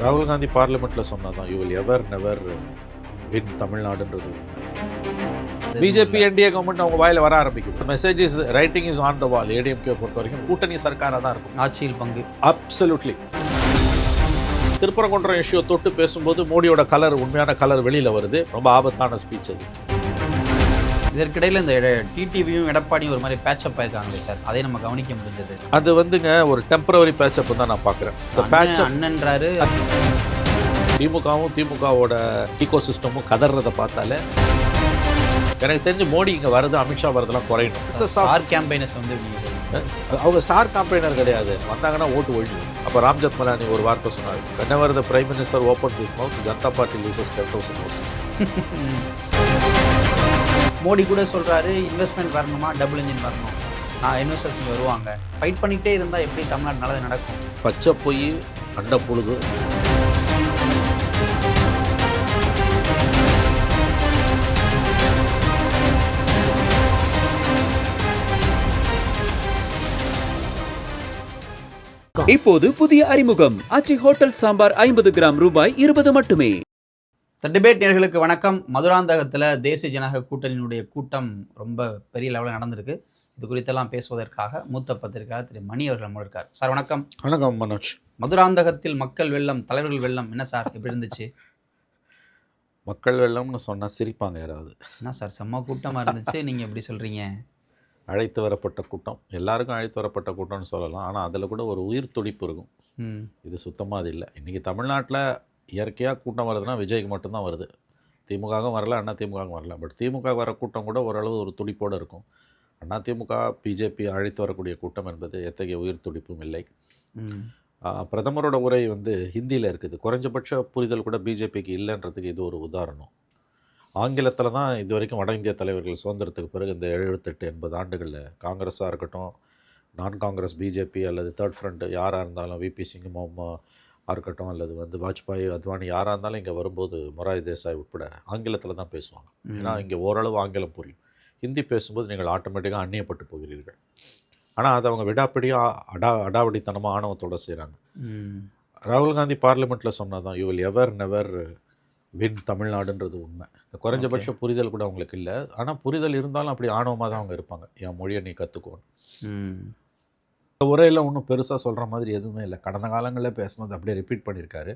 ராகுல் காந்தி பார்லிமெண்ட்டில் சொன்னதான் you will ever never win தமிழ்நாடுன்றது. BJP NDA government அவங்க வாயில வர ஆரம்பிக்கும் message is writing is on the wall ADMK பொறுத்த வரைக்கும் கூட்டணி சர்க்காராக தான் இருக்கும். ஆட்சியில் பங்கு. அப்சல்யூட்லி திருப்பரங்குன்றம் இஷ்யூ தொட்டு பேசும்போது மோடியோட கலர் உண்மையான கலர் வெளியில வருது. ரொம்ப ஆபத்தான ஸ்பீச் அது. இதற்கிடையில் இந்த டிடிவியும் எடப்பாடியும் ஒரு மாதிரி பேச்சப் ஆயிருக்காங்களே சார். அதை நம்ம கவனிக்க முடிஞ்சது. அது வந்துங்க ஒரு டெம்பரவரி பேச்சப் தான் நான் பார்க்குறேன். அண்ணன்றாரு. திமுகவும் திமுகவோட ஈகோ சிஸ்டமும் கதறதை பார்த்தாலே எனக்கு தெரிஞ்சு மோடி இங்கே வருது அமித்ஷா வரதெல்லாம் குறையணும். ஆர் கேம்பெயினஸ் வந்து அவங்க ஸ்டார் காம்பெயினர் கிடையாது. வந்தாங்கன்னா ஓட்டு ஒழிஞ்சு அப்போ ராம்ஜத் மலானி ஒரு வார்த்தை சொன்னார். Whenever the prime minister opens his mouth Janata party ten thousand votes. Modi கூட சொல்றாரு இன்வெஸ்ட்மெண்ட் வரணுமா? டபுள் இன்ஜின் வரணும். நான் இன்வெஸ்டர்ஸ் இங்கே வருவாங்க. ஃபைட் பண்ணிக்கிட்டே இருந்தால் எப்படி தமிழ்நாடு நல்லது நடக்கும்? பச்சை பொய் அண்ட புழுகு. இப்போது புதிய அறிமுகம். ஆச்சி ஹோட்டல் சாம்பார் ஐம்பது கிராம் ரூபாய் இருபது மட்டுமே. த டிபேட் நேர்களுக்கு வணக்கம். மதுராந்தகத்தில் தேசிய ஜனநாயக கூட்டணியினுடைய கூட்டம் ரொம்ப பெரிய லெவலில் நடந்திருக்கு. இது குறித்தெல்லாம் பேசுவதற்காக மூத்த பத்திரிகையாளர் திரு மணி அவர்கள் நம்ம இருக்கார் சார் வணக்கம். வணக்கம் மனோஜ். மதுராந்தகத்தில் மக்கள் வெள்ளம் தலைவர்கள் வெள்ளம் என்ன சார் எப்படி இருந்துச்சு? மக்கள் வெள்ளம்னு சொன்னா சிரிப்பாங்க யாராவது. என்ன சார் செம்ம கூட்டமாக இருந்துச்சு? நீங்கள் எப்படி சொல்கிறீங்க அழைத்து வரப்பட்ட கூட்டம். எல்லாருக்கும் அழைத்து வரப்பட்ட கூட்டம்னு சொல்லலாம். ஆனால் அதில் கூட ஒரு உயிர் துடிப்பு இருக்கும். ம். இது சுத்தமாக அது இல்லை. இன்றைக்கி தமிழ்நாட்டில் இயற்கையாக கூட்டம் வருதுன்னா விஜய்க்கு மட்டும்தான் வருது. திமுகவும் வரல அண்ணா திமுகவும் வரல. பட் திமுக வர கூட்டம் கூட ஓரளவு ஒரு துடிப்போடு இருக்கும். அண்ணா திமுக பிஜேபி அழைத்து வரக்கூடிய கூட்டம் என்பது எத்தகைய உயிர் துடிப்பும் இல்லை. பிரதமரோட உரை வந்து ஹிந்தியில் இருக்குது. குறைஞ்சபட்ச புரிதல் கூட பிஜேபிக்கு இல்லைன்றதுக்கு இது ஒரு உதாரணம். ஆங்கிலத்தில் தான் இது வரைக்கும் வட இந்திய தலைவர்கள் சுதந்திரத்துக்கு பிறகு இந்த எழுபத்தெட்டு எண்பது ஆண்டுகளில் காங்கிரஸாக இருக்கட்டும் நான் காங்கிரஸ் பிஜேபி அல்லது தேர்ட் ஃப்ரண்ட் யாராக இருந்தாலும் விபி சிங் இருக்கட்டும் அல்லது வந்து வாஜ்பாய் அத்வானி யாராக இருந்தாலும் இங்கே வரும்போது மொராரி தேசாய் உட்பட ஆங்கிலத்தில் தான் பேசுவாங்க. ஏன்னா இங்கே ஓரளவு ஆங்கிலம் புரியும். ஹிந்தி பேசும்போது நீங்கள் ஆட்டோமேட்டிக்காக அந்நியப்பட்டு போகிறீர்கள். ஆனால் அதை அவங்க விடாப்பிடியாக அடா அடாவடித்தனமாக ஆணவத்தோடு செய்கிறாங்க ராகுல் காந்தி பார்லிமெண்ட்டில் சொன்னதான் you will ever never win தமிழ்நாடுன்றது உண்மை. இந்த குறைஞ்சபட்ச புரிதல் கூட அவங்களுக்கு இல்லை. ஆனால் புரிதல் இருந்தாலும் அப்படி ஆணவமாக தான் அவங்க இருப்பாங்க. என் மொழியை நீ கற்றுக்கோ ம். இந்த உரையில் ஒன்றும் பெருசாக சொல்கிற மாதிரி எதுவுமே இல்லை. கடந்த காலங்களில் பேசுனது அப்படியே ரிப்பீட் பண்ணியிருக்காரு.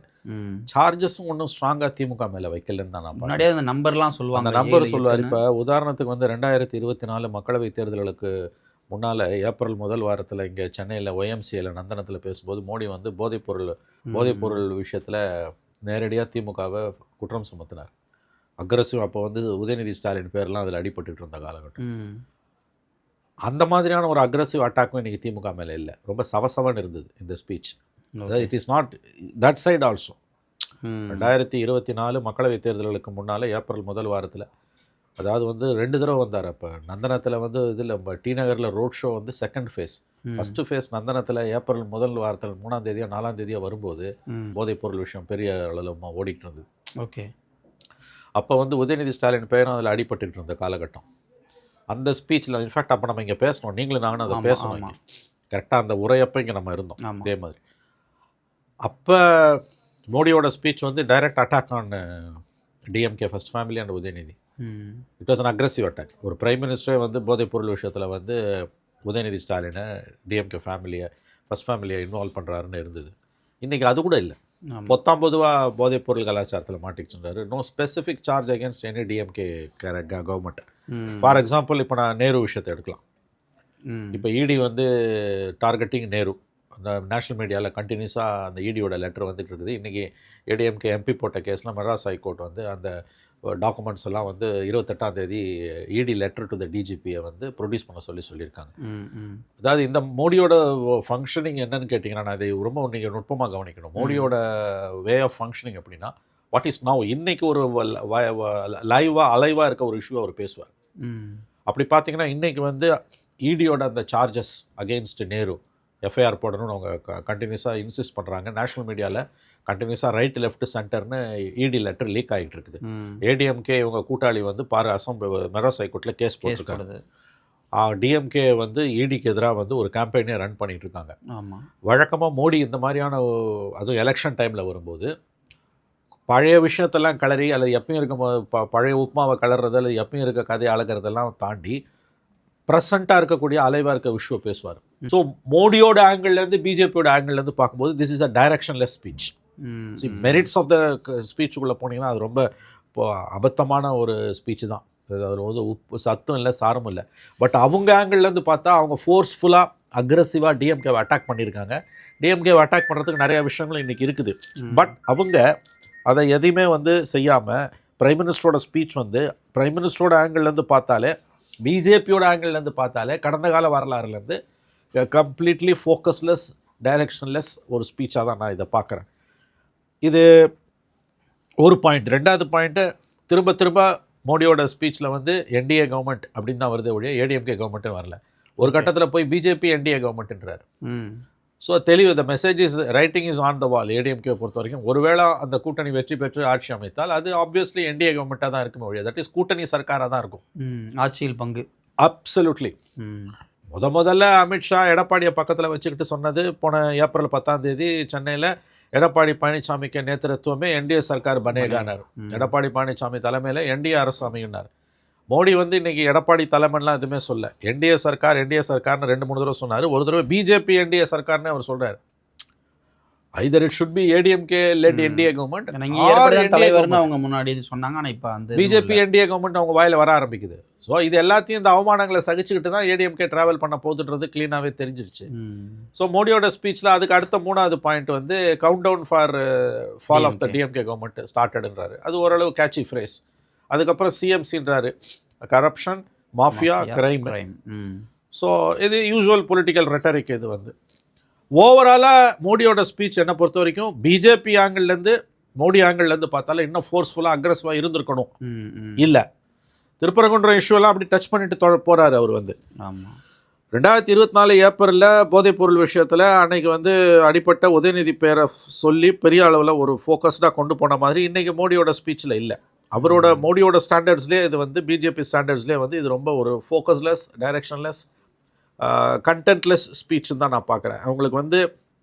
சார்ஜஸும் ஒன்றும் ஸ்ட்ராங்காக திமுக மேலே வைக்கலன்னு தான் நான். முன்னாடியே அந்த நம்பர்லாம் சொல்லுவாங்க. அந்த நம்பர் சொல்லுவார். இப்போ உதாரணத்துக்கு வந்து ரெண்டாயிரத்தி இருபத்தி நாலு மக்களவைத் தேர்தல்களுக்கு முன்னால் ஏப்ரல் முதல் வாரத்தில் இங்கே சென்னையில் ஒய்எம்சியில் நந்தனத்தில் பேசும்போது மோடி வந்து போதைப்பொருள் போதைப்பொருள் விஷயத்தில் நேரடியாக திமுகவை குற்றம் சுமத்தினார். அக்ரஸிவ் அப்போ வந்து உதயநிதி ஸ்டாலின் பேர்லாம் அதில் அடிபட்டுட்டு இருந்த காலகட்டம். அந்த மாதிரியான ஒரு அக்ரஸிவ் அட்டாக்கும் இன்றைக்கி திமுக மேலே இல்லை. ரொம்ப சவசவன்னு இருந்தது இந்த ஸ்பீச் அதாவது it is not that side also ரெண்டாயிரத்தி இருபத்தி நாலு மக்களவைத் தேர்தல்களுக்கு முன்னால் ஏப்ரல் முதல் வாரத்தில் அதாவது வந்து ரெண்டு தடவை வந்தார். அப்போ நந்தனத்தில் வந்து இதில் டி நகரில் ரோட் ஷோ வந்து செகண்ட் ஃபேஸ். ஃபஸ்ட்டு ஃபேஸ் நந்தனத்தில் ஏப்ரல் முதல் வாரத்தில் மூணாம் தேதியோ நாலாம் தேதியோ வரும்போது போதைப்பொருள் விஷயம் பெரிய அளவில் ஓடிட்டு இருந்தது. ஓகே அப்போ வந்து உதயநிதி ஸ்டாலின் பேரும் அதில் அடிபட்டுட்டு இருந்த காலகட்டம். அந்த ஸ்பீச்சில் இன்ஃபேக்ட் அப்போ நம்ம இங்கே பேசணும். நீங்களும் நானும் அதை பேசணும் கரெக்டாக அந்த உரையப்போ இங்கே நம்ம இருந்தோம். இதே மாதிரி. அப்போ மோடியோட ஸ்பீச் வந்து direct attack on DMK first family and Udhayanidhi it was an aggressive attack ஒரு பிரைம் மினிஸ்டரே வந்து போதைப்பொருள் விஷயத்தில் வந்து உதயநிதி ஸ்டாலினை டிஎம்கே ஃபேமிலியை ஃபர்ஸ்ட் ஃபேமிலியை இன்வால்வ் பண்ணுறாருன்னு இருந்தது. இன்றைக்கி அது கூட இல்லை. ஆமா. பொத்தாம் பொதுவாக போதைப்பொருள் கலாச்சாரத்தில் மாட்டிக்கிச்சுன்றாரு no specific charge against any DMK government for example இப்போ நான் நேரு விஷயத்தை எடுக்கலாம். இப்போ இடி வந்து டார்கெட்டிங் நேரு. அந்த நேஷனல் மீடியாவில் கண்டினியூஸாக அந்த இடியோட லெட்டர் வந்துட்டு இருக்குது. இன்றைக்கி ஏடிஎம்கே எம்பி போட்ட கேஸில் மெட்ராஸ் ஹைகோர்ட் வந்து அந்த டாக்குமெண்ட்ஸ் எல்லாம் வந்து இருபத்தெட்டாம் தேதி இடி லெட்டர் டு த டிஜிபியை வந்து ப்ரொடியூஸ் பண்ண சொல்லி சொல்லியிருக்காங்க. அதாவது இந்த மோடியோட ஃபங்க்ஷனிங் என்னன்னு கேட்டிங்கன்னா நான் இதை ரொம்ப நீங்கள் நுட்பமாக கவனிக்கணும். மோடியோட வே ஆஃப் ஃபங்க்ஷனிங் எப்படின்னா வாட் இஸ் நவ் இன்னைக்கு ஒரு லைவாக அலைவாக இருக்க ஒரு இஷ்யூ அவர் பேசுவார். அப்படி பார்த்தீங்கன்னா இன்றைக்கி வந்து இடியோட அந்த சார்ஜஸ் அகெயின்ஸ்ட் நேரு எஃப்ஐஆர் போடணும்னு அவங்க கண்டினியூஸாக இன்சிஸ்ட் பண்ணுறாங்க நேஷனல் மீடியாவில் கண்டினியூஸாக ரைட் லெஃப்ட் சென்டர்னு இடி லெட்டர் லீக் ஆகிட்டு இருக்குது ஏடிஎம்கே இவங்க கூட்டாளி வந்து பாரு அசம்பிளி மெட்ராஸ் ஹைகோர்ட்டில் கேஸ் போட்டிருக்காங்க. டிஎம்கே வந்து இடிக்கு எதிராக வந்து ஒரு கேம்பெயினே ரன் பண்ணிட்டு இருக்காங்க ஆமாம் வழக்கமாக மோடி இந்த மாதிரியான அதுவும் எலெக்ஷன் டைமில் வரும்போது பழைய விஷயத்தெல்லாம் கிளறி அல்லது எப்பயும் இருக்க பழைய உப்புமாவை கிளறது அல்லது எப்பயும் இருக்க கதையை அழகிறதெல்லாம் தாண்டி ப்ரெசண்ட்டாக இருக்கக்கூடிய அலைவாக இருக்க விஷயம் பேசுவார். ஸோ மோடியோட ஆங்கிள்லேருந்து பிஜேபியோட ஆங்கிள்லேருந்து பார்க்கும்போது this is a directionless speech see merits of the ஸ்பீச்சுக்குள்ளே போனீங்கன்னா அது ரொம்ப இப்போ அபத்தமான ஒரு ஸ்பீச் தான். அது அதில் வந்து உப்பு சத்தும் இல்லை சாரம் இல்லை. பட் அவங்க ஆங்கிள்லேருந்து பார்த்தா அவங்க ஃபோர்ஸ்ஃபுல்லாக அக்ரஸிவாக டிஎம்கேவை அட்டாக் பண்ணியிருக்காங்க. டிஎம்கேவை அட்டாக் பண்ணுறதுக்கு நிறைய விஷயங்கள் இன்றைக்கி இருக்குது. பட் அவங்க அதை எதையுமே வந்து செய்யாமல் பிரைம் மினிஸ்டரோட ஸ்பீச் வந்து பிரைம் மினிஸ்டரோட ஆங்கிள்லேருந்து பார்த்தாலே பிஜேபியோட ஆங்கிள்லேருந்து பார்த்தாலே கடந்த கால வரலாறுலேருந்து கம்ப்ளீட்லி ஃபோக்கஸ்லெஸ் டைரக்ஷன்லெஸ் ஒரு ஸ்பீச்சாக தான் நான் இதை பார்க்குறேன். இது ஒரு பாயிண்ட் ரெண்டாவது பாயிண்ட்டு திரும்ப திரும்ப மோடியோட ஸ்பீச்சில் வந்து என்டிஏ கவர்மெண்ட் அப்படின்னு தான் வருதே ஒழிய ஏடிஎம்கே கவர்மெண்ட்டும் வரல. ஒரு கட்டத்தில் போய் பிஜேபி என்டிஏ கவர்மெண்ட்ன்றார் ம். ஸோ தெளிவு the message is writing is on the wall ADMK பொறுத்த வரைக்கும். ஒருவேளை அந்த கூட்டணி வெற்றி பெற்று ஆட்சி அமைத்தால் அது ஆப்வியஸ்லி என்டிஏ கவர்மெண்ட்டாக தான் இருக்குமே ஒழிய தட் இஸ் கூட்டணி சர்க்காராக தான் இருக்கும். ஆட்சியில் பங்கு. அப்சல்யூட்லி முத முதல்ல அமித்ஷா எடப்பாடியை பக்கத்தில் வச்சுக்கிட்டு சொன்னது போன ஏப்ரல் பத்தாம் தேதி சென்னையில் எடப்பாடி பழனிசாமிக்கு நேத்திரத்துவமே என்டிஏ சர்க்கார் பனேகானார். எடப்பாடி பழனிசாமி தலைமையில் என்டிஏ அரசு அமையினார் மோடி வந்து இன்னைக்கு எடப்பாடி தலைமைலாம் எதுவுமே சொல்ல. என்டிஏ சர்க்கார் என்டிஏ சர்க்கார்னு ரெண்டு மூணு தடவை சொன்னார். ஒரு தடவை பிஜேபி என்டிஏ சர்க்கார்னு அவர் சொல்றாரு. Either it should be ADMK led. NDA government தலைவர்னு அவங்க முன்னாடி இது சொன்னாங்க ஆனா இப்ப அந்த பிஜேபி. என்டிஏ கவர்மெண்ட் அவங்க வாயில வர ஆரம்பிக்குது. ஸோ இது எல்லாத்தையும் இந்த அவமானங்களை சகிச்சுக்கிட்டு தான் ஏடிஎம்கே டிராவல் பண்ண போகுதுன்றது க்ளீனாகவே தெரிஞ்சிருச்சு. ஸோ மோடியோட ஸ்பீச்சில் அதுக்கு அடுத்த மூணாவது பாயிண்ட் வந்து countdown for fall of the. DMK government ஸ்டார்டடுன்றாரு அது ஓரளவு கேட்சி ஃப்ரேஸ் அதுக்கப்புறம் சிஎம்சின்றாரு கரப்ஷன் மாஃபியா கிரைம் ஸோ இது யூஸ்வல் பொலிட்டிக்கல் ரெட்டரிக் இது வந்து. ஓவராலாக மோடியோட ஸ்பீச் என்னை பொறுத்த வரைக்கும் பிஜேபி ஆங்கிள்லேருந்து மோடி ஆங்கிள்லேருந்து பார்த்தாலும் இன்னும் ஃபோர்ஸ்ஃபுல்லாக அக்ரஸிவாக இருந்திருக்கணும். இல்லை. திருப்பரங்குன்ற இஷ்யூலாம் அப்படி டச் பண்ணிட்டு போறாரு அவர் வந்து. ஆமா. ரெண்டாயிரத்தி இருபத்தி நாலு ஏப்ரலில் போதைப்பொருள் விஷயத்தில் அன்னைக்கு வந்து அடிப்பட்ட உதயநிதி பேரை சொல்லி பெரிய அளவில் ஒரு ஃபோக்கஸ்டாக கொண்டு போன மாதிரி இன்னைக்கு மோடியோட ஸ்பீச்சில் இல்லை. அவரோட மோடியோட ஸ்டாண்டர்ட்ஸ்லேயே இது வந்து பிஜேபி ஸ்டாண்டர்ட்ஸ்லேயே வந்து இது ரொம்ப ஒரு ஃபோக்கஸ்லெஸ் டைரக்ஷன்லெஸ் கண்டென்ட்லெஸ் ஸ்பீச்னு தான் நான் பார்க்குறேன். அவங்களுக்கு வந்து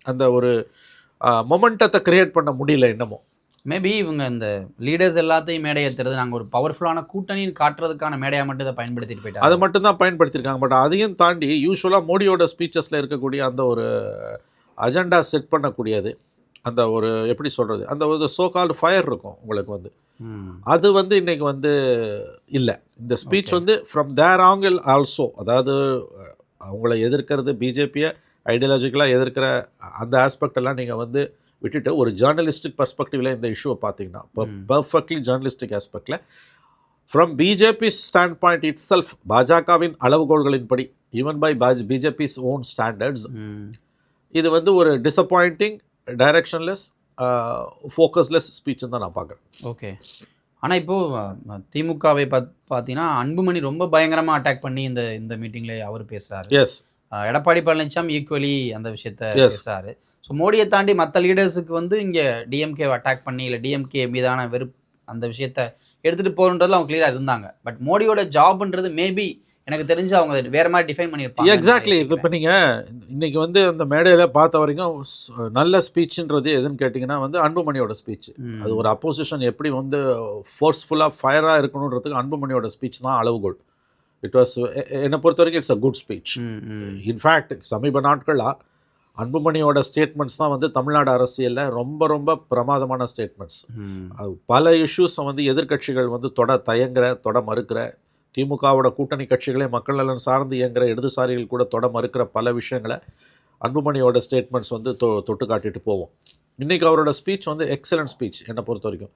அந்த ஒரு மொமெண்டத்தை கிரியேட் பண்ண முடியல இன்னமும். மேபி இவங்க இந்த லீடர்ஸ் எல்லாத்தையும் மேடை ஏத்துறது நாங்க ஒரு பவர்ஃபுல்லான கூட்டணின்னு காட்டுறதுக்கான மேடையா மட்டும் இதை பயன்படுத்திட்டு அதை போயிட்டாங்க மட்டும் தான் பயன்படுத்தியிருக்காங்க பட் அதையும் தாண்டி யூஸ்வலாக மோடியோட ஸ்பீச்சஸில் இருக்கக்கூடிய அந்த ஒரு அஜெண்டா செட் பண்ணக்கூடியது அந்த ஒரு எப்படி சொல்கிறது அந்த ஒரு சோ கால்டு ஃபயர் இருக்கும் உங்களுக்கு வந்து. அது வந்து இன்னைக்கு வந்து இல்லை. இந்த ஸ்பீச். வந்து ஃப்ரம் தேர் ஆங்கிள் ஆல்சோ அதாவது அவங்கள எதிர்க்கிறது பிஜேபியை ஐடியாலஜிக்கலாக எதிர்க்கிற அந்த ஆஸ்பெக்ட் எல்லாம் நீங்கள் வந்து விட்டுட்டு ஒரு ஜேர்னலிஸ்டிக் பர்ஸ்பெக்டிவ்ல இந்த இஷ்யூவை பார்த்தீங்கன்னா இப்போ. பர்ஃபெக்ட்லி ஜேர்னலிஸ்டிக் ஆஸ்பெக்டில் from BJP standpoint itself பாஜகவின் அளவுகோல்களின்படி even by BJP's own standards இது வந்து ஒரு டிசப்பாயிண்டிங் டைரக்ஷன்லெஸ் ஃபோக்கஸ்லெஸ் ஸ்பீச்னு தான் நான் பார்க்குறேன். ஓகே ஆனா இப்போ அஹ், திமுகவை பாத் பார்த்தீங்கன்னா அன்புமணி ரொம்ப பயங்கரமா அட்டாக் பண்ணி இந்த இந்த மீட்டிங்ல அவர் பேசுறாரு. எஸ் எடப்பாடி பழனிசாமி ஈக்குவலி அந்த விஷயத்த. பேசுறாரு. ஸோ மோடியை தாண்டி மற்ற லீடர்ஸுக்கு வந்து இங்க டிஎம்கே அட்டாக் பண்ணி இல்லை டிஎம்கே மீதான வெறுப் அந்த விஷயத்த எடுத்துட்டு போகணுன்றதுல அவங்க கிளியரா இருந்தாங்க. பட் மோடியோட ஜாப்ன்றது மேபி எனக்கு தெரிஞ்சு அவங்க வேற மாதிரி டிஃபைன் பண்ணியிருப்பாங்க எக்ஸாக்ட்லி இது இப்போ நீங்கள் இன்னைக்கு வந்து அந்த மேடையில் பார்த்த வரைக்கும் நல்ல ஸ்பீச்சுன்றது எதுன்னு கேட்டிங்கன்னா வந்து அன்புமணியோட ஸ்பீச் அது ஒரு அப்போசிஷன் எப்படி வந்து ஃபோர்ஸ்ஃபுல்லாக ஃபயராக இருக்கணுன்றதுக்கு அன்புமணியோட ஸ்பீச் தான் அளவுகோல். இட் வாஸ் என்னை பொறுத்த வரைக்கும் it's a good speech in fact சமீப நாட்களாக அன்புமணியோட ஸ்டேட்மெண்ட்ஸ் தான் வந்து தமிழ்நாடு அரசியலில் ரொம்ப ரொம்ப பிரமாதமான ஸ்டேட்மெண்ட்ஸ் அது பல இஷ்யூஸை வந்து எதிர்க்கட்சிகள் வந்து தொட தயங்குற தொட மறுக்கிற திமுகவோட கூட்டணி கட்சிகளே மக்கள் நலன் சார்ந்து இயங்குற இடதுசாரிகள் கூட தொட மறுக்கிற பல விஷயங்களை அன்புமணியோட ஸ்டேட்மெண்ட்ஸ் வந்து தொ தொட்டு காட்டிட்டு போவோம். இன்றைக்கி அவரோட ஸ்பீச் வந்து எக்ஸலண்ட் ஸ்பீச் என்னை பொறுத்த வரைக்கும்.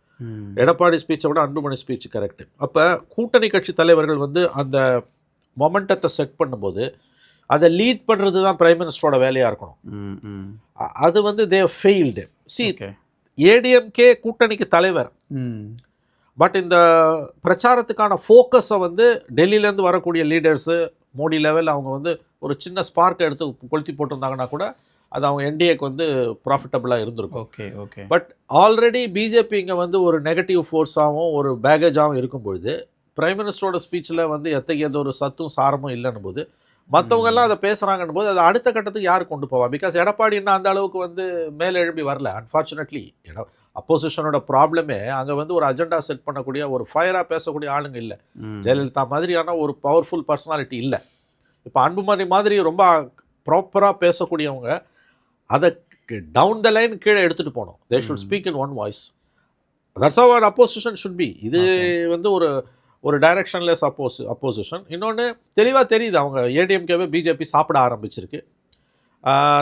எடப்பாடி ஸ்பீச்சை விட அன்புமணி ஸ்பீச் கரெக்ட் அப்போ கூட்டணி கட்சி தலைவர்கள் வந்து அந்த மொமெண்டத்தை செட் பண்ணும்போது அதை லீட் பண்ணுறது தான் பிரைம் மினிஸ்டரோட வேலையாக இருக்கணும் அது வந்து தே ஃபெயில்டு சி ஏடிஎம்கே கூட்டணிக்கு தலைவர் பட் இந்த பிரச்சாரத்துக்கான ஃபோக்கஸை வந்து டெல்லியிலேருந்து வரக்கூடிய லீடர்ஸு மோடி லெவல் அவங்க வந்து ஒரு சின்ன ஸ்பார்க்கை எடுத்து கொளுத்தி போட்டிருந்தாங்கன்னா கூட அது அவங்க என்டிஏக்கு வந்து ப்ராஃபிட்டபுளாக இருந்திருக்கும். Okay okay. But already BJP இங்கே வந்து ஒரு நெகட்டிவ் ஃபோர்ஸாகவும் ஒரு பேகேஜாகவும் இருக்கும் பொழுது பிரைம் மினிஸ்டரோட ஸ்பீச்சில் வந்து எத்தகையது ஒரு சத்தும் சாரமும் இல்லைன்னு போது மற்றவங்க எல்லாம் அதை பேசுகிறாங்கன்னு போது அது அடுத்த கட்டத்துக்கு யார் கொண்டு போவா? பிகாஸ் எடப்பாடி இன்னும் அந்த அளவுக்கு வந்து மேலே எழுப்பி வரல அன்ஃபார்ச்சுனேட்லி எட அப்போசிஷனோட ப்ராப்ளமே அங்கே வந்து ஒரு அஜெண்டா செட் பண்ணக்கூடிய ஒரு ஃபயராக பேசக்கூடிய ஆளுங்க இல்லை. ஜெயலலிதா மாதிரியான ஒரு பவர்ஃபுல் பர்சனாலிட்டி இல்லை. இப்போ அன்புமணி மாதிரி ரொம்ப ப்ராப்பராக பேசக்கூடியவங்க அதை டவுன் த லைன் கீழே எடுத்துகிட்டு போகணும். They should speak in one voice that's our opposition should be இது வந்து ஒரு ஒரு டைரக்ஷன்லெஸ் அப்போஸ் அப்போசிஷன் இன்னொன்று தெளிவாக தெரியுது அவங்க ஏடிஎம்கேவே பிஜேபி சாப்பிட ஆரம்பிச்சிருக்கு.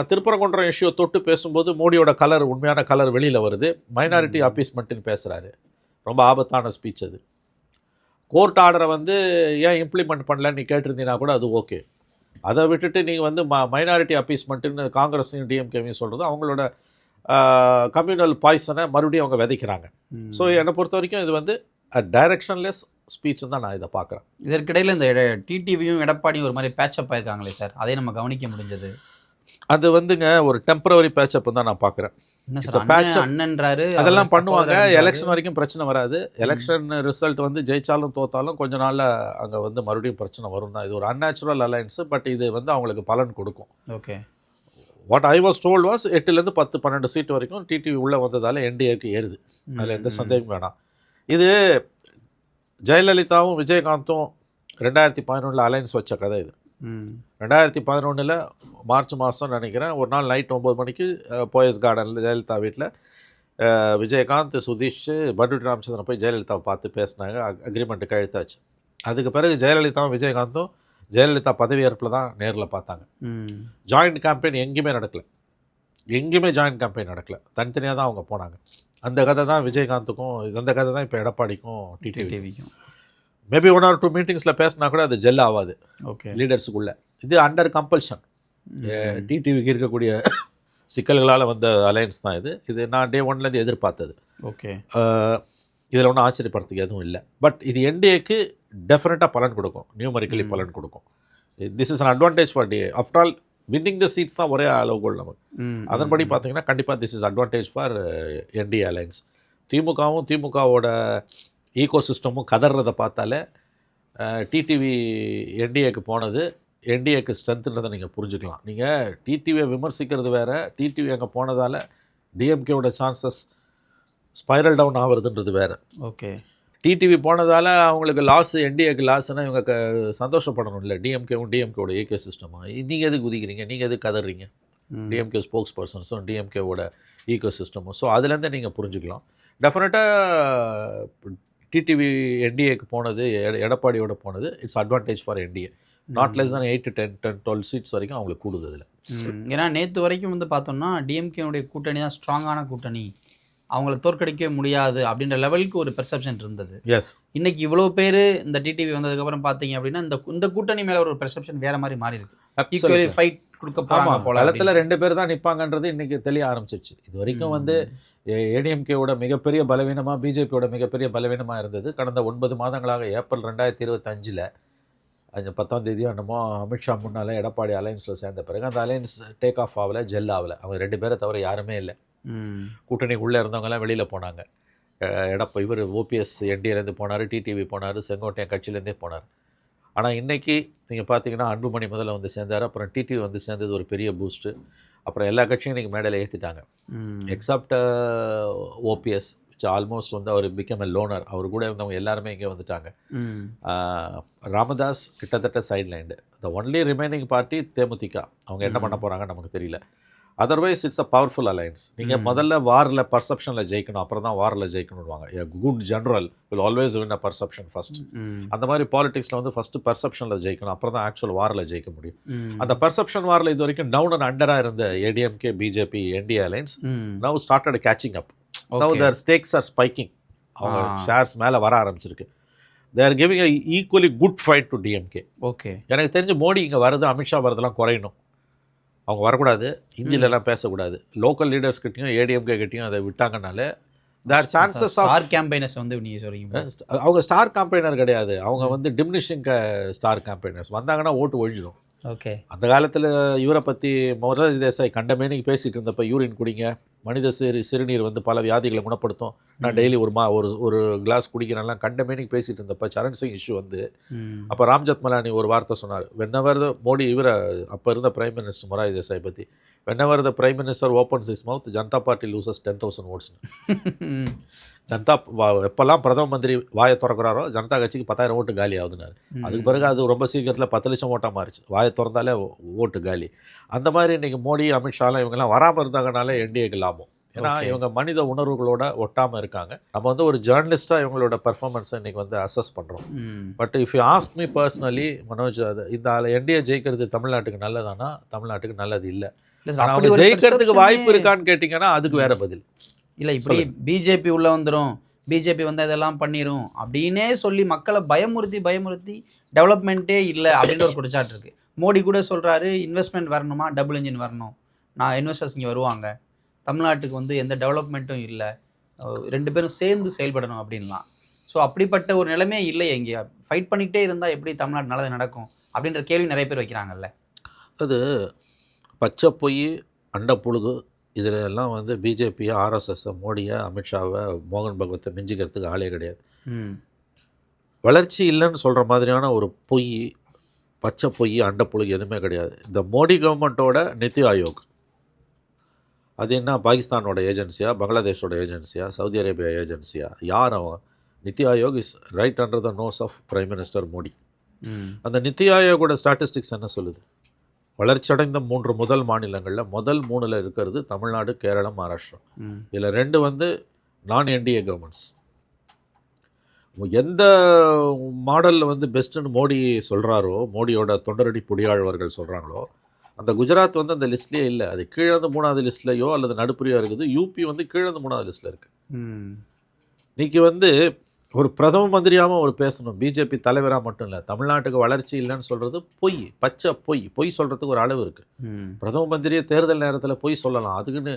திருப்பரங்குன்றம் இஷ்யூ தொட்டு பேசும்போது மோடியோட கலர் உண்மையான கலர் வெளியில் வருது. மைனாரிட்டி அப்பீஸ்மெண்ட்டுன்னு பேசுகிறாரு ரொம்ப ஆபத்தான ஸ்பீச் அது. கோர்ட் ஆர்டரை வந்து ஏன் இம்ப்ளிமெண்ட் பண்ணலன்னு நீ கேட்டிருந்தீங்கன்னா கூட அது ஓகே அதை விட்டுட்டு நீங்கள் வந்து ம மைனாரிட்டி அப்பீஸ்மெண்ட்டுன்னு காங்கிரஸையும் டிஎம்கேவையும் சொல்கிறது அவங்களோட கம்யூனல் பாய்சனை மறுபடியும் அவங்க விதைக்கிறாங்க. ஸோ என்னை பொறுத்த வரைக்கும் இது வந்து டைரக்ஷன்லெஸ் ஸ்பீச் தான் நான் இதை பார்க்குறேன். இதற்கிடையில் இந்த டிடிவியும் எடப்பாடியும் ஒரு மாதிரி பேச்சப் ஆயிருக்காங்களே சார்? அதை நம்ம கவனிக்க முடிஞ்சது. அது வந்துங்க ஒரு டெம்பரவரி பேச்சப் தான் நான் பார்க்குறேன். அண்ணன்றாரு அதெல்லாம் பண்ணுவாங்க. எலெக்ஷன் வரைக்கும் பிரச்சனை வராது. எலெக்ஷன் ரிசல்ட் வந்து ஜெயிச்சாலும் தோத்தாலும் கொஞ்ச நாள்ல அங்கே வந்து மறுபடியும் பிரச்சனை வரும் தான். இது ஒரு அன்நேச்சுரல் அலைன்ஸ் பட் இது வந்து அவங்களுக்கு பலன் கொடுக்கும். Okay what I was told was எட்டுலேருந்து பத்து பன்னெண்டு சீட் வரைக்கும் டிடிவி உள்ளே வந்ததால் என்டிஏக்கு ஏறுது. அதில் எந்த சந்தேகம் வேணாம். இது ஜெயலலிதாவும் விஜயகாந்தும் ரெண்டாயிரத்தி பதினொன்றில் அலைன்ஸ் வச்ச கதை இது. ரெண்டாயிரத்தி பதினொன்றில் மார்ச் மாதம் நினைக்கிறேன் ஒரு நாள் நைட் ஒம்பது மணிக்கு போயஸ் கார்டனில் ஜெயலலிதா வீட்டில் விஜயகாந்த் சுதீஷ் பண்டுட்டி ராமச்சந்திரன் போய் ஜெயலலிதாவை பார்த்து பேசினாங்க அக்ரிமெண்ட் கழுத்தாச்சு அதுக்கு பிறகு ஜெயலலிதாவும் விஜயகாந்தும் ஜெயலலிதா பதவியேற்பில் தான் நேரில் பார்த்தாங்க. ஜாயிண்ட் கேம்பெயின் எங்கேயுமே நடக்கல. எங்கேயுமே ஜாயிண்ட் கேம்பெயின் நடக்கல. தனித்தனியாக தான் அவங்க போனாங்க. அந்த கதை தான் விஜயகாந்துக்கும் அந்த கதை தான் இப்போ எடப்பாடிக்கும் டிடிவி டிடிவிக்கும் மேபி ஒன் ஆர் டூ மீட்டிங்ஸில் பேசினா கூட அது ஜெல் ஆகாது ஓகே லீடர்ஸுக்குள்ள இது அண்டர் கம்பல்ஷன் டிடிவிக்கு இருக்கக்கூடிய சிக்கல்களால் வந்த அலையன்ஸ் தான் இது. இது நான் டே ஒன்லேருந்து எதிர்பார்த்தது. ஓகே இதில் ஒன்றும் ஆச்சரியப்படுறதுக்கு எதுவும் இல்லை. பட் இது என்டிஏக்கு டெஃபினட்டாக பலன் கொடுக்கும். நியூமரிக்கலி பலன் கொடுக்கும். This is an advantage for DA after all winning the seats தான் ஒரே அளவுகோல் நமக்கு அதன்படி பார்த்தீங்கன்னா கண்டிப்பாக this is advantage for NDA alliance திமுகவும் திமுகவோட ஈகோ சிஸ்டமும் கதறதை பார்த்தாலே டிடிவி என்டிஏக்கு போனது என்டிஏக்கு ஸ்ட்ரென்த்துன்றதை நீங்கள் புரிஞ்சுக்கலாம். நீங்கள் டிடிவியை விமர்சிக்கிறது வேறு டிடிவி அங்கே போனதால் டிஎம்கேவோட சான்சஸ் ஸ்பைரல் டவுன் ஆகுறதுன்றது வேறு. ஓகே டிடிவி போனதால் அவங்களுக்கு லாஸ் என்டிஏக்கு லாஸ்னால் இவங்க க சந்தோஷப்படணும் இல்லை டிஎம்கேவும் டிஎம்கேவோட ஈகோ சிஸ்டமும் நீங்கள் எதுக்கு குதிக்கிறீங்க? நீங்கள் எதுக்கு கதறீங்க? டிஎம்கே ஸ்போக்ஸ் பர்சன்ஸும் டிஎம்கேவோட ஈகோ சிஸ்டமும் ஸோ அதுலேருந்தே நீங்கள் புரிஞ்சுக்கலாம். டெஃபினட்டாக டிடிவி என்டிஏக்கு போனது எட- எடப்பாடியோட போனது it's advantage for NDA not less than eight to ten ten twelve seats வரைக்கும் அவங்களுக்கு கூடுது அதில். ம். ஏன்னா நேற்று வரைக்கும் வந்து பார்த்தோம்னா டிஎம்கேனுடைய கூட்டணி தான் ஸ்ட்ராங்கான கூட்டணி. அவங்கள தோற்கடிக்கவே முடியாது அப்படின்ற லெவலுக்கு ஒரு பெர்செப்ஷன் இருந்தது. எஸ் இன்னைக்கு இவ்வளோ பேர் இந்த டிடிவி வந்ததுக்கப்புறம் பார்த்தீங்க அப்படின்னா இந்த இந்த கூட்டணி மேலே ஒரு பெர்செப்ஷன் வேற மாதிரி மாறி இருக்கு ஈக்குவலி ஃபைட் கொடுக்க போறாங்க போல களத்தில் ரெண்டு பேர் தான் நிற்பாங்கன்றது இன்னைக்கு தெரிய ஆரம்பிச்சிச்சு இது வரைக்கும் வந்து ஏடிஎம்கேவோட மிகப்பெரிய பலவீனமாக பிஜேபியோட மிகப்பெரிய பலவீனமாக இருந்தது. கடந்த ஒன்பது மாதங்களாக ஏப்ரல் ரெண்டாயிரத்தி இருபத்தஞ்சில் அஞ்சு பத்தாம் தேதியோ என்னமோ அமித்ஷா முன்னால் எடப்பாடி அலைன்ஸில் சேர்ந்த பிறகு அந்த அலைன்ஸ் டேக் ஆஃப் ஆகல ஜெல் ஆகல. அவங்க ரெண்டு பேரை தவிர யாருமே இல்லை. ம். கூட்டணிக்குள்ளே இருந்தவங்கலாம் வெளியில் போனாங்க. எடப்ப இவர் ஓபிஎஸ் என்டிஏலேருந்து போனார் டிடிவி போனார் செங்கோட்டையன் கட்சியிலேருந்தே போனார். ஆனால் இன்னைக்கு நீங்கள் பார்த்தீங்கன்னா அன்புமணி முதல்ல வந்து சேர்ந்தார் அப்புறம் டிடிவி வந்து சேர்ந்தது ஒரு பெரிய பூஸ்ட்டு அப்புறம் எல்லா கட்சியும் இன்றைக்கி மேடையில் ஏற்றிட்டாங்க. எக்ஸப்ட் ஓபிஎஸ் ஆல்மோஸ்ட் வந்து அவர் பிகம் எ லோனர் அவர் கூட இருந்தவங்க எல்லாருமே இங்கே வந்துட்டாங்க. ராமதாஸ் கிட்டத்தட்ட sidelined the only remaining party DMDK. அவங்க என்ன பண்ண போகிறாங்கன்னு நமக்கு தெரியல. Otherwise it's a powerful alliance நீங்கள் முதல்ல வாரில் பர்செப்ஷனில் ஜெயிக்கணும். அப்புறம் தான் வாரில் ஜெயிக்கணும்வாங்க good general will always win a perception first. அந்த மாதிரி பாலிடிக்ஸில் வந்து ஃபஸ்ட்டு பர்செப்ஷனில் ஜெயிக்கணும். அப்புறம் தான் ஆக்சுவல் வாரில் ஜெயிக்க முடியும். அந்த பர்செப்ஷன் வாரில் இது வரைக்கும் டவுன் அண்ட் அண்டராக இருந்த ஏடிஎம்கே பிஜேபி என்டிஏ அலைன்ஸ் ம். Now started catching up now. Their stakes are spiking அவங்க. ஷேர்ஸ் மேலே வர ஆரம்பிச்சிருக்கு. They're giving equally good fight to DMK okay எனக்கு தெரிஞ்சு மோடி இங்கே வருது அமித்ஷா வரதெல்லாம் குறையணும். அவங்க வரக்கூடாது. ஹிந்திலலாம் பேசக்கூடாது. லோக்கல் லீடர்ஸ் கிட்டயும் ஏடிஎம்கே கிட்டயும் அதை விட்டாங்கனாலே there chances of star campaigners வந்து நீங்க சொல்றீங்க. அவங்க ஸ்டார் கேம்பெயினர் கிடையாது. அவங்க வந்து டிமினிஷிங் ஸ்டார் கேம்பெயினர்ஸ் வந்தாங்கன்னா ஓட்டு ஒழிஞ்சிடும் ஓகே. அந்த காலத்தில் இவரை பற்றி மொரார்ஜி தேசாய் கண்டமேனிக்கு பேசிகிட்டு இருந்தப்ப யூரின் குடிங்க மனித சிறு சிறுநீர் வந்து பல வியாதிகளை குணப்படுத்தும். நான் டெய்லி ஒரு மா ஒரு ஒரு கிளாஸ் குடிக்கிறேன்லாம் கண்டமேனிக்கு பேசிகிட்டு இருந்தப்ப சரண் சிங் இஷ்யூ வந்து அப்போ ராம்ஜத் மலானி ஒரு வார்த்தை சொன்னார். வென்னவர் த மோடி இவரை அப்போ இருந்த பிரைம் மினிஸ்டர் மொராஜி தேசாய் பற்றி whenever the prime minister opens his mouth Janata party loses ten thousand votes. Janata எப்பெல்லாம் பிரதம மந்திரி வாயை திறக்கிறாரோ ஜனதா கட்சிக்கு பத்தாயிரம் ஓட்டு காலி ஆகுதுனாரு. அதுக்கு பிறகு அது ரொம்ப சீக்கிரத்தில் பத்து லட்சம் ஓட்டாக மாறிச்சு. வாயை திறந்தாலே ஓட்டு காலி. அந்த மாதிரி இன்னைக்கு மோடி அமித்ஷாலாம் இவங்கெல்லாம் வராமல் இருந்தாங்கனாலே என்டிஏக்கு லாபம். ஏன்னா. இவங்க மனித உணர்வுகளோட ஒட்டாமல் இருக்காங்க. நம்ம வந்து ஒரு ஜேர்னலிஸ்ட்டாக இவங்களோட பெர்ஃபார்மன்ஸை இன்னைக்கு வந்து அசஸ் பண்ணுறோம் but if you ask me personally Manoj அது இந்த என்டிஏ ஜெயிக்கிறது தமிழ்நாட்டுக்கு நல்லதானா? தமிழ்நாட்டுக்கு நல்லது இல்லை. அவங்க ஜெயிக்கிறதுக்கு வாய்ப்பு இருக்கான்னு கேட்டிங்கன்னா அதுக்கு வேற பதில். இல்லை இப்படி பிஜேபி உள்ள வந்துடும் பிஜேபி வந்து இதெல்லாம் பண்ணிரும். அப்படின்னே சொல்லி மக்களை பயமுறுத்தி பயமுறுத்தி டெவலப்மெண்ட்டே இல்லை அப்படின்னு ஒரு குற்றச்சாட்டு இருக்கு. மோடி கூட சொல்றாரு இன்வெஸ்ட்மெண்ட் வரணுமா? டபுள் இன்ஜின் வரணும். நான் இன்வெஸ்டர்ஸ் இங்கே வருவாங்க. தமிழ்நாட்டுக்கு வந்து எந்த டெவலப்மெண்ட்டும் இல்லை. ரெண்டு பேரும் சேர்ந்து செயல்படணும் அப்படின்லாம். ஸோ அப்படிப்பட்ட ஒரு நிலைமையே இல்லை இங்கே. ஃபைட் பண்ணிக்கிட்டே இருந்தால் எப்படி தமிழ்நாடு நல்லது நடக்கும்? அப்படின்ற கேள்வி நிறைய பேர் வைக்கிறாங்கல்ல. அது பச்சை பொய் அண்ட புழுகு இதில் எல்லாம் வந்து பிஜேபியை ஆர்எஸ்எஸ்ஸை மோடியை அமித்ஷாவை மோகன் பகவத்தை மிஞ்சிக்கிறதுக்கு ஆளே கிடையாது. வளர்ச்சி இல்லைன்னு சொல்கிற மாதிரியான ஒரு பொய் பச்சை பொய் அண்ட புழுகு எதுவுமே கிடையாது. இந்த மோடி கவர்மெண்ட்டோட நிதி ஆயோக். அது என்ன? பாகிஸ்தானோட ஏஜென்சியா? பங்களாதேஷோட ஏஜென்சியா? சவுதி அரேபியா ஏஜென்சியா? யார் அவன்? NITI Aayog is right under the nose of prime minister Modi. அந்த நித்தி ஆயோகோட ஸ்டாட்டிஸ்டிக்ஸ் என்ன சொல்லுது? வளர்ச்சியடைந்த மூன்று முதல் மாநிலங்களில் முதல் மூணில் இருக்கிறது தமிழ்நாடு கேரளம் மகாராஷ்டிரா. ம். இதில் ரெண்டு வந்து நான் என்டிஏ கவர்மெண்ட்ஸ். எந்த மாடலில் வந்து பெஸ்ட்டுன்னு மோடி சொல்கிறாரோ மோடியோட தொண்டரடி பொடியாழ்வர்கள் சொல்கிறாங்களோ அந்த குஜராத் வந்து அந்த லிஸ்ட்லேயே இல்லை. அது கீழே வந்து மூணாவது லிஸ்ட்லையோ அல்லது நடுப்புறையோ இருக்குது. யூபி வந்து கீழே வந்து மூணாவது லிஸ்ட்டில் இருக்குது ம். இன்னைக்கு வந்து ஒரு பிரதம மந்திரியாகவும் ஒரு பேசணும். பிஜேபி தலைவராக மட்டும் இல்லை தமிழ்நாட்டுக்கு வளர்ச்சி இல்லைன்னு சொல்கிறது பொய் பச்சை பொய் பொய் சொல்கிறதுக்கு ஒரு அளவு இருக்குது பிரதம மந்திரியே தேர்தல் நேரத்தில் பொய் சொல்லலாம். அதுக்குன்னு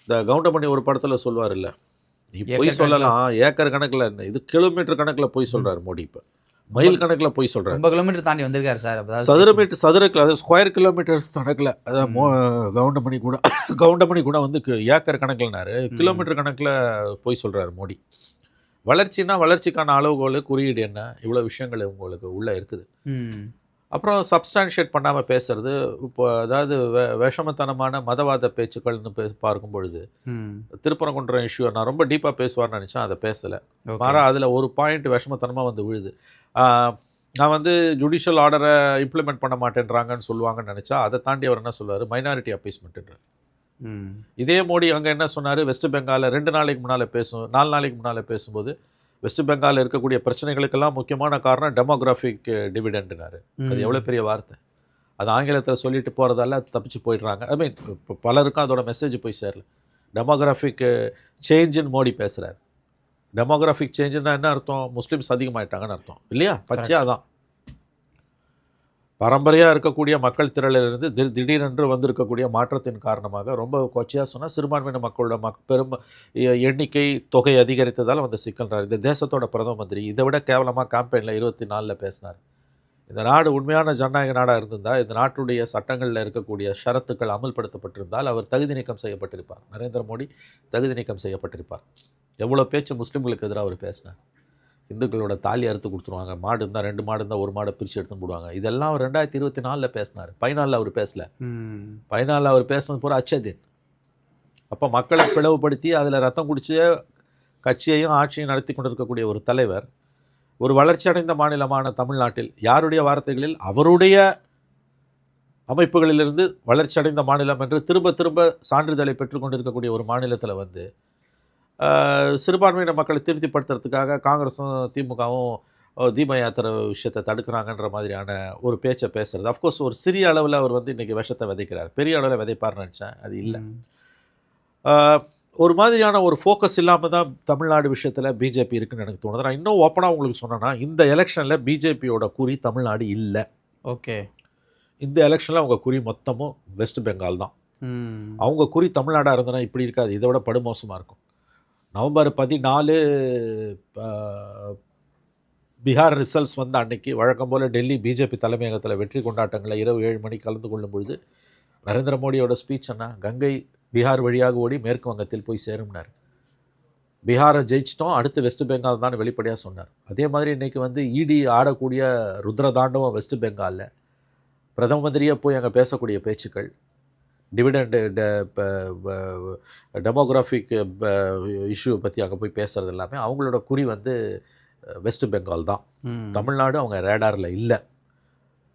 இந்த கவுண்டமணி ஒரு படத்தில் சொல்வார் இல்லை நீ பொய் சொல்லலாம் ஏக்கர் கணக்கில் இது கிலோமீட்டர் கணக்கில் பொய் சொல்கிறார் மோடி இப்போ. மைல் கணக்கில் பொய் சொல்கிறார் ரொம்ப கிலோமீட்டர் தாண்டி வந்திருக்காரு சார். சதுர மீட்டர் சதுர அதாவது ஸ்கொயர் கிலோமீட்டர்ஸ் கணக்கில் அதாவது மோ. கவுண்டமணி கூட கவுண்டமணி கூட வந்து ஏக்கர் கணக்கில்னாரு. கிலோமீட்டர் கணக்கில் போய் சொல்கிறாரு மோடி. வளர்ச்சினா வளர்ச்சிக்கான அளவுகோல் குறியீடு என்ன? இவ்வளோ விஷயங்கள் உங்களுக்கு உள்ளே இருக்குது. அப்புறம் சப்ஸ்டான்ஷியேட் பண்ணாமல் பேசுறது இப்போ அதாவது வே விஷமத்தனமான மதவாத பேச்சுக்கள்னு பே பார்க்கும் பொழுது திருப்பரங்குன்றம் இஷ்யூ நான் ரொம்ப டீப்பாக பேசுவார்னு நினச்சேன் அதை பேசலை. மாறா அதில் ஒரு பாயிண்ட் விஷமத்தனமாக வந்து விழுது. நான் வந்து ஜுடிஷியல் ஆர்டரை இம்ப்ளிமெண்ட் பண்ண மாட்டேன்றாங்கன்னு சொல்லுவாங்கன்னு நினச்சா அதை தாண்டி அவர் என்ன சொல்லுவார்? மைனாரிட்டி அப்பீஸ்மெண்ட்டுன்றார் ம் இதே மோடி அங்கே என்ன சொன்னார்? வெஸ்ட் பெங்காலில் ரெண்டு நாளைக்கு முன்னால் பேசும் நாலு நாளைக்கு முன்னால் பேசும்போது வெஸ்ட் பெங்காலில் இருக்கக்கூடிய பிரச்சனைகளுக்கெல்லாம் முக்கியமான காரணம் டெமோகிராஃபிக் டிவிடெண்டுனாரு அது எவ்வளோ பெரிய வார்த்தை. அது ஆங்கிலத்தில் சொல்லிட்டு போகிறதால தப்பிச்சு போயிடுறாங்க. ஐ மீன் இப்போ பலருக்கும் அதோட மெசேஜ் போய் சேரல. டெமோகிராஃபிக் சேஞ்சுன்னு மோடி பேசுகிறார் டெமோகிராஃபிக் சேஞ்சுன்னா என்ன அர்த்தம்? முஸ்லீம்ஸ் அதிகமாயிட்டாங்கன்னு அர்த்தம். இல்லையா? பச்சையாக அதான். பரம்பரையாக இருக்கக்கூடிய மக்கள் திரளிலிருந்து திடீர் திடீரென்று வந்திருக்கக்கூடிய மாற்றத்தின் காரணமாக ரொம்ப கொச்சையாக சொன்னால் சிறுபான்மையின மக்களோட மக் பெரும் எண்ணிக்கை தொகை அதிகரித்ததால் வந்து சிக்கல்றார். இந்த தேசத்தோட பிரதம மந்திரி இதை விட கேவலமாக கேம்பெயினில் இருபத்தி நாலில் பேசினார். இந்த நாடு உண்மையான ஜனநாயக நாடாக இருந்திருந்தால் இந்த நாட்டுடைய சட்டங்களில் இருக்கக்கூடிய ஷரத்துக்கள் அமல்படுத்தப்பட்டிருந்தால் அவர் தகுதி நீக்கம் செய்யப்பட்டிருப்பார். நரேந்திர மோடி தகுதி நீக்கம் செய்யப்பட்டிருப்பார். எவ்வளோ பேச்சு முஸ்லீம்களுக்கு எதிராக அவர் பேசினார். இந்துக்களோட தாலி அறுத்து கொடுத்துருவாங்க. மாடு இருந்தால் ரெண்டு மாடு இருந்தால் ஒரு மாடை பிரித்து எடுத்துன்னு போடுவாங்க. இதெல்லாம் அவர் ரெண்டாயிரத்தி இருபத்தி நாலில் பேசினார். பதினாலில் அவர் பேசல. பதினாலில் அவர் பேசுனது பூரா அச்சதீன் அப்போ மக்களை பிளவுபடுத்தி அதில் ரத்தம் குடிச்சு கட்சியையும் ஆட்சியும் நடத்தி கொண்டிருக்கக்கூடிய ஒரு தலைவர் ஒரு வளர்ச்சியடைந்த மாநிலமான தமிழ்நாட்டில் யாருடைய வார்த்தைகளில் அவருடைய அமைப்புகளிலிருந்து வளர்ச்சியடைந்த மாநிலம் என்று திரும்ப திரும்ப சான்றிதழை பெற்றுக்கொண்டிருக்கக்கூடிய ஒரு மாநிலத்தில் வந்து சிறுபான்மையின மக்களை திருப்திப்படுத்துறதுக்காக காங்கிரஸும் திமுகவும் தீப யாத்திரை விஷயத்தை தடுக்கிறாங்கன்ற மாதிரியான ஒரு பேச்சை பேசுறது. அஃப்கோர்ஸ் ஒரு சிறிய அளவில் அவர் வந்து இன்றைக்கி விஷத்தை விதைக்கிறார். பெரிய அளவில் விதைப்பார்னு நினச்சேன். அது இல்லை. ஒரு மாதிரியான ஒரு ஃபோக்கஸ் இல்லாமல் தான் தமிழ்நாடு விஷயத்தில் பிஜேபி இருக்குன்னு எனக்கு தோணுது. நான் இன்னும் ஓப்பனாக உங்களுக்கு சொன்னேன்னா இந்த எலெக்ஷனில் பிஜேபியோட குறி தமிழ்நாடு இல்லை. ஓகே. இந்த எலெக்ஷனில் அவங்க குறி மொத்தமும் வெஸ்ட் பெங்கால் தான். அவங்க குறி தமிழ்நாடாக இருந்தனா இப்படி இருக்காது. இதை விட படுமோசமாக இருக்கும். நவம்பர் பதினாலு பீகார் ரிசல்ட்ஸ் வந்து அன்னைக்கு வழக்கம் போல் டெல்லி பிஜேபி தலைமையகத்தில் வெற்றி கொண்டாட்டங்களில் இரவு ஏழு மணிக்கு கலந்து கொள்ளும் பொழுது நரேந்திர மோடியோட ஸ்பீச் என்ன கங்கை பீகார் வழியாக ஓடி மேற்கு வங்கத்தில் போய் சேரும்னார். பீகாரை ஜெயிச்சிட்டோம் அடுத்து வெஸ்ட் பெங்கால் தான் வெளிப்படையாக சொன்னார். அதே மாதிரி இன்றைக்கி வந்து இடி ஆடக்கூடிய ருத்ரதாண்டவம் வெஸ்ட் பெங்காலில் பிரதம மந்திரியாக போய் அங்கே பேசக்கூடிய பேச்சுக்கள் டிவிடெண்ட் டெமோகிராஃபிக் இஷ்யூ பற்றி அங்கே போய் பேசுகிறது எல்லாமே அவங்களோட குறி வந்து வெஸ்ட் பெங்கால் தான். தமிழ்நாடு அவங்க ரேடாரில் இல்லை.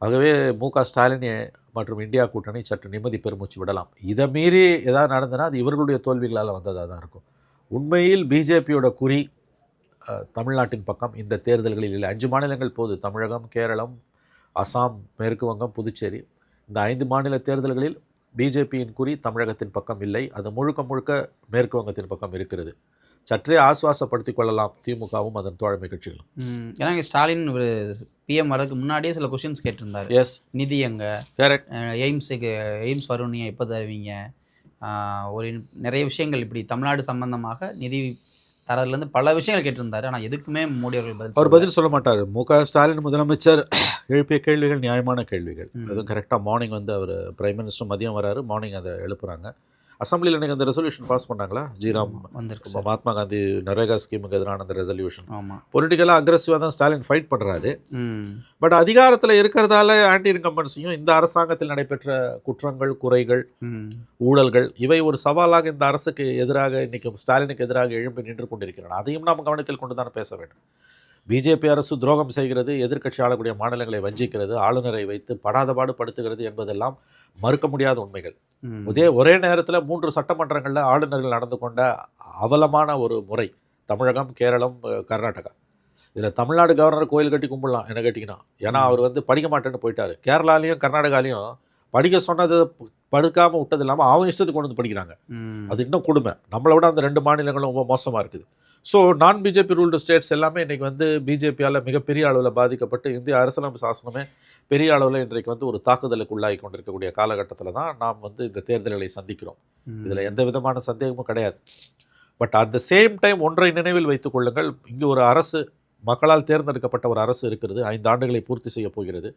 ஆகவே மு க ஸ்டாலின் மற்றும் இந்தியா கூட்டணி சற்று நிம்மதி பெருமூச்சு விடலாம். இதை மீறி ஏதாவது நடந்ததுன்னா அது இவர்களுடைய தோல்விகளால் வந்ததாக தான் இருக்கும். உண்மையில் பிஜேபியோட குறி தமிழ்நாட்டின் பக்கம் இந்த தேர்தல்களில் இல்லை. அஞ்சு மாநிலங்கள் போகுது தமிழகம் கேரளம் அசாம் மேற்கு வங்கம் புதுச்சேரி. இந்த ஐந்து மாநில தேர்தல்களில் பிஜேபியின் குறி தமிழகத்தின் பக்கம் இல்லை. அது முழுக்க முழுக்க மேற்கு வங்கத்தின் பக்கம் இருக்கிறது. சற்றே ஆசுவாசப்படுத்திக் கொள்ளலாம் திமுகவும் அதன் தோழமை கட்சிகளும். ஏன்னா ஸ்டாலின் ஒரு பிஎம் வரதுக்கு முன்னாடியே சில கொஷின்ஸ் கேட்டிருந்தாரு. எஸ் நிதி எங்க? கரெக்ட் எய்ம்ஸுக்கு எய்ம்ஸ் வரும் நீங்கள் எப்போ தருவீங்க ஒரு நிறைய விஷயங்கள் இப்படி தமிழ்நாடு சம்பந்தமாக நிதி தரதுலேருந்து பல விஷயங்கள் கேட்டிருந்தாரு. ஆனால் எதுக்குமே மோடி அவர்கள் பதில் அவர். பதில் சொல்ல மாட்டார். மு க ஸ்டாலின் முதலமைச்சர் எழுப்பிய கேள்விகள் நியாயமான கேள்விகள். அதுவும் கரெக்டாக மார்னிங் வந்து அவர் பிரைம் மினிஸ்டர் மதியம் வராரு மார்னிங் அதை எழுப்புறாங்க. அசம்பிளியில் எனக்கு அந்த ரெசல்யூஷன் பாஸ் பண்ணாங்களா? ஜீராம் வந்திருக்கு மகாத்மா காந்தி நரேகா ஸ்கீமுக்கு எதிரான அந்த ரெசல்யூஷன் ஆமாம் பொலிட்டிக்கலாக அக்ரெசிவாக தான் ஸ்டாலின் ஃபைட் பண்ணுறாரு பட் அதிகாரத்தில் இருக்கிறதால ஆன்டி இன்கம்பன்சியும் இந்த அரசாங்கத்தில் நடைபெற்ற குற்றங்கள் குறைகள் ஊழல்கள் இவை ஒரு சவாலாக இந்த அரசுக்கு எதிராக இன்னைக்கு ஸ்டாலினுக்கு எதிராக எழும்பி நின்று கொண்டிருக்கிறன அதையும் நாம் கவனத்தில் கொண்டு தான் பேச வேண்டும். பிஜேபி அரசு துரோகம் செய்கிறது எதிர்க்கட்சி ஆளக்கூடிய மாநிலங்களை வஞ்சிக்கிறது ஆளுநரை வைத்து படாதபாடு படுத்துகிறது என்பதெல்லாம் மறுக்க முடியாத உண்மைகள். இதே ஒரே நேரத்தில் மூன்று சட்டமன்றங்களில் ஆளுநர்கள் நடந்து கொண்ட அவலமான ஒரு முறை தமிழகம் கேரளம் கர்நாடகா. இதில் தமிழ்நாடு கவர்னர் கோயில் கட்டி கும்பிடலாம் என்ன கேட்டிங்கன்னா. ஏன்னா அவர் வந்து படிக்க மாட்டேன்னு போயிட்டாரு. கேரளாலையும் கர்நாடகாலையும் படிக்க சொன்னது படுக்காமல் விட்டது இல்லாமல் அவங்க இஷ்டத்துக்கு கொண்டு வந்து படிக்கிறாங்க. அது இன்னும் கொடுமை. நம்மளை விட அந்த ரெண்டு மாநிலங்களும் ரொம்ப மோசமாக இருக்குது. ஸோ நான் பிஜேபி ரூல்டு ஸ்டேட்ஸ் எல்லாமே இன்றைக்கி வந்து பிஜேபியால் மிகப்பெரிய அளவில் பாதிக்கப்பட்டு இந்திய அரசியலமைப்பு சாசனமே பெரிய அளவில் இன்றைக்கு வந்து ஒரு தாக்குதலுக்கு உள்ளாகி கொண்டிருக்கக்கூடிய காலகட்டத்தில் தான் நாம் வந்து இந்த தேர்தல்களை சந்திக்கிறோம். இதில் எந்த விதமான சந்தேகமும் கிடையாது. But at the same time ஒன்றை நினைவில் வைத்துக் கொள்ளுங்கள். இங்கு ஒரு அரசு மக்களால் தேர்ந்தெடுக்கப்பட்ட ஒரு அரசு இருக்கிறது. ஐந்து ஆண்டுகளை பூர்த்தி செய்ய போகிறது.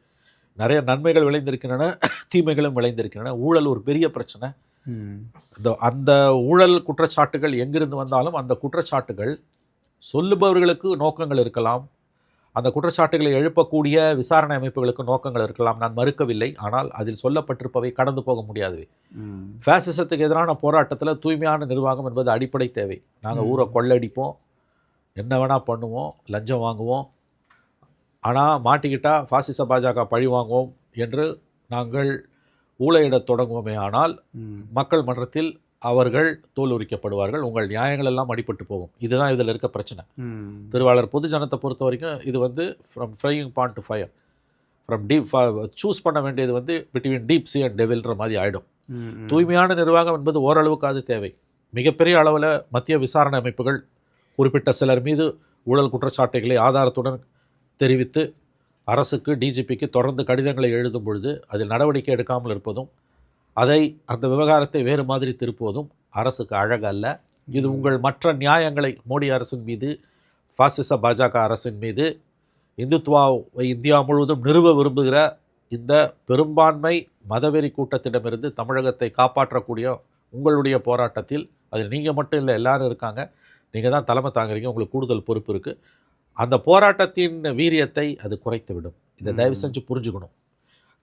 நிறைய நன்மைகள் விளைந்திருக்கின்றன தீமைகளும் விளைந்திருக்கின்றன. ஊழல் ஒரு பெரிய பிரச்சனை. இந்த அந்த ஊழல் குற்றச்சாட்டுகள் எங்கிருந்து வந்தாலும் அந்த குற்றச்சாட்டுகள் சொல்லுபவர்களுக்கு நோக்கங்கள் இருக்கலாம். அந்த குற்றச்சாட்டுகளை எழுப்பக்கூடிய விசாரணை அமைப்புகளுக்கு நோக்கங்கள் இருக்கலாம். நான் மறுக்கவில்லை. ஆனால் அதில் சொல்லப்பட்டிருப்பவை கடந்து போக முடியாது. ஃபேசிசத்துக்கு எதிரான போராட்டத்தில் தூய்மையான நிர்வாகம் என்பது அடிப்படை தேவை. நாங்கள் ஊரை கொள்ளடிப்போம். என்ன வேணால் பண்ணுவோம். லஞ்சம் வாங்குவோம். ஆனால் மாட்டிக்கிட்டால் ஃபாசிச பாஜக பழி வாங்குவோம் என்று நாங்கள் ஊழையிடத் தொடங்குவோமே ஆனால். மக்கள் மன்றத்தில் அவர்கள் தோல் உரிக்கப்படுவார்கள் உங்கள் நியாயங்கள் எல்லாம் அடிபட்டு போகும் இதுதான் இதில் இருக்க பிரச்சனை. திருவாளர் பொதுஜனத்தை பொறுத்த வரைக்கும் இது வந்து from frying pan to fire from deep choose பண்ண வேண்டியது வந்து பிட்வீன் டீப் சி அண்ட் டெவில்ன்ற மாதிரி ஆகிடும். தூய்மையான நிர்வாகம் என்பது ஓரளவுக்கு அது தேவை மிகப்பெரிய அளவில் மத்திய விசாரணை அமைப்புகள் குறிப்பிட்ட சிலர் மீது ஊழல் குற்றச்சாட்டுகளை ஆதாரத்துடன் தெரிவித்து அரசுக்கு டிஜிபிக்கு தொடர்ந்து கடிதங்களை எழுதும் பொழுது அதில் நடவடிக்கை எடுக்காமல் இருப்பதும் அதை அந்த விவகாரத்தை வேறு மாதிரி திருப்புவதும் அரசுக்கு அழகல்ல. இது உங்கள் மற்ற நியாயங்களை மோடி அரசின் மீது ஃபாசிச பாஜக அரசின் மீது இந்துத்வாவை இந்தியா முழுவதும் நிறுவ விரும்புகிற இந்த பெரும்பான்மை மதவெறி கூட்டத்திடமிருந்து தமிழகத்தை காப்பாற்றக்கூடிய உங்களுடைய போராட்டத்தில் அதில் நீங்கள் மட்டும் இல்லை எல்லாரும் இருக்காங்க. நீங்கள் தான் தலைமை தாங்குறீங்க. உங்களுக்கு கூடுதல் பொறுப்பு இருக்குது அந்த போராட்டத்தின் வீரியத்தை அது குறைத்து விடும் இதை. தயவு செஞ்சு புரிஞ்சுக்கணும்.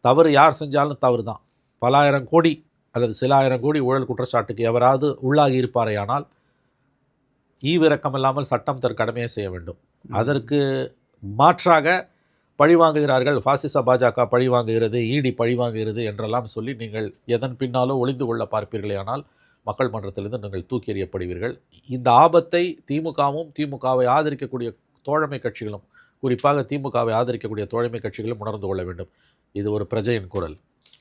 தவறு யார் செஞ்சாலும் தவறு தான். பலாயிரம் கோடி அல்லது சில ஆயிரம் கோடி ஊழல் குற்றச்சாட்டுக்கு எவராவது உள்ளாகி இருப்பாரேயானால் ஈவிரக்கம் இல்லாமல் சட்டம் தன் கடமையை செய்ய வேண்டும். அதற்கு மாற்றாக பழிவாங்குகிறார்கள் பாசிச பாஜக பழிவாங்குகிறது ஈடி பழிவாங்குகிறது என்றெல்லாம் சொல்லி நீங்கள் எதன் பின்னாலோ ஒளிந்து கொள்ள பார்ப்பீர்களே ஆனால் மக்கள் மன்றத்திலிருந்து நீங்கள் தூக்கி எறியப்படுவீர்கள். இந்த ஆபத்தை திமுகவும் திமுகவை ஆதரிக்கக்கூடிய தோழமை கட்சிகளும் குறிப்பாக திமுகவை ஆதரிக்கக்கூடிய தோழமை கட்சிகளும் உணர்ந்து கொள்ள வேண்டும். இது ஒரு பிரஜையின் குரல்.